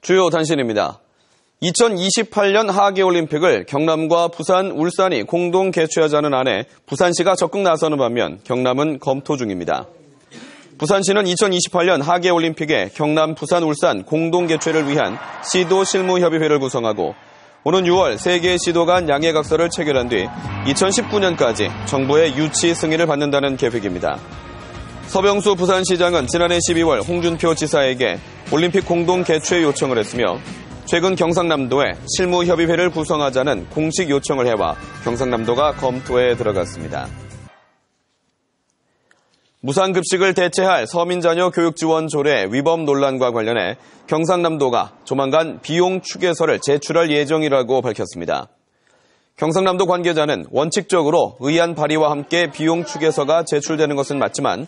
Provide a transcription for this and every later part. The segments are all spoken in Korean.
주요 단신입니다. 2028년 하계올림픽을 경남과 부산, 울산이 공동 개최하자는 안에 부산시가 적극 나서는 반면 경남은 검토 중입니다. 부산시는 2028년 하계올림픽에 경남, 부산, 울산 공동 개최를 위한 시도 실무협의회를 구성하고 오는 6월 세개 시도 간 양해각서를 체결한 뒤 2019년까지 정부의 유치 승인을 받는다는 계획입니다. 서병수 부산시장은 지난해 12월 홍준표 지사에게 올림픽 공동 개최 요청을 했으며 최근 경상남도에 실무협의회를 구성하자는 공식 요청을 해와 경상남도가 검토에 들어갔습니다. 무상급식을 대체할 서민자녀 교육지원 조례 위법 논란과 관련해 경상남도가 조만간 비용 추계서를 제출할 예정이라고 밝혔습니다. 경상남도 관계자는 원칙적으로 의안 발의와 함께 비용 추계서가 제출되는 것은 맞지만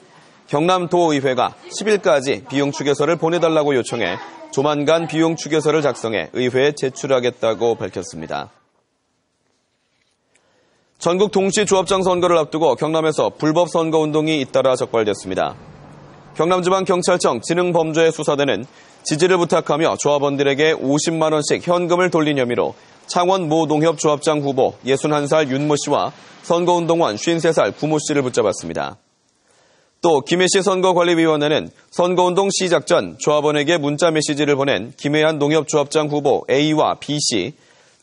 경남도의회가 10일까지 비용 추계서를 보내달라고 요청해 조만간 비용 추계서를 작성해 의회에 제출하겠다고 밝혔습니다. 전국 동시 조합장 선거를 앞두고 경남에서 불법 선거 운동이 잇따라 적발됐습니다. 경남지방경찰청 지능범죄 수사대는 지지를 부탁하며 조합원들에게 50만 원씩 현금을 돌린 혐의로 창원 모 농협 조합장 후보 61살 윤모 씨와 선거운동원 53살 구모 씨를 붙잡았습니다. 또 김해시 선거관리위원회는 선거운동 시작 전 조합원에게 문자 메시지를 보낸 김해안 농협조합장 후보 A와 B씨,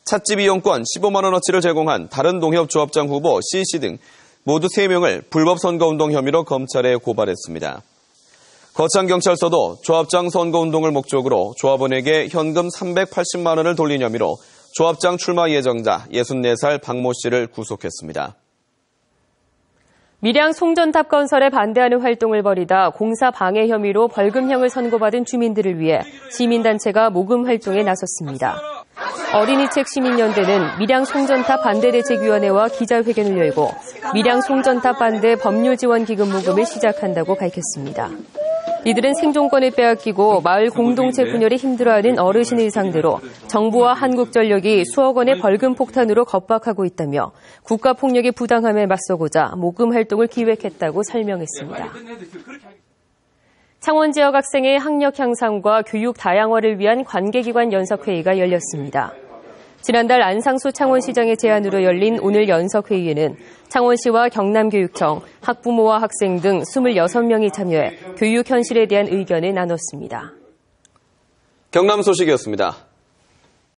찻집 이용권 15만 원어치를 제공한 다른 농협조합장 후보 C씨 등 모두 3명을 불법 선거운동 혐의로 검찰에 고발했습니다. 거창경찰서도 조합장 선거운동을 목적으로 조합원에게 현금 380만 원을 돌린 혐의로 조합장 출마 예정자 64살 박모 씨를 구속했습니다. 밀양 송전탑 건설에 반대하는 활동을 벌이다 공사 방해 혐의로 벌금형을 선고받은 주민들을 위해 시민단체가 모금 활동에 나섰습니다. 어린이책 시민연대는 밀양 송전탑 반대대책위원회와 기자회견을 열고 밀양 송전탑 반대 법률 지원 기금 모금을 시작한다고 밝혔습니다. 이들은 생존권을 빼앗기고 마을 공동체 분열에 힘들어하는 어르신을 상대로 정부와 한국전력이 수억 원의 벌금 폭탄으로 겁박하고 있다며 국가 폭력의 부당함에 맞서고자 모금 활동을 기획했다고 설명했습니다. 창원 지역 학생의 학력 향상과 교육 다양화를 위한 관계기관 연석회의가 열렸습니다. 지난달 안상수 창원시장의 제안으로 열린 오늘 연석회의에는 창원시와 경남교육청, 학부모와 학생 등 26명이 참여해 교육 현실에 대한 의견을 나눴습니다. 경남 소식이었습니다.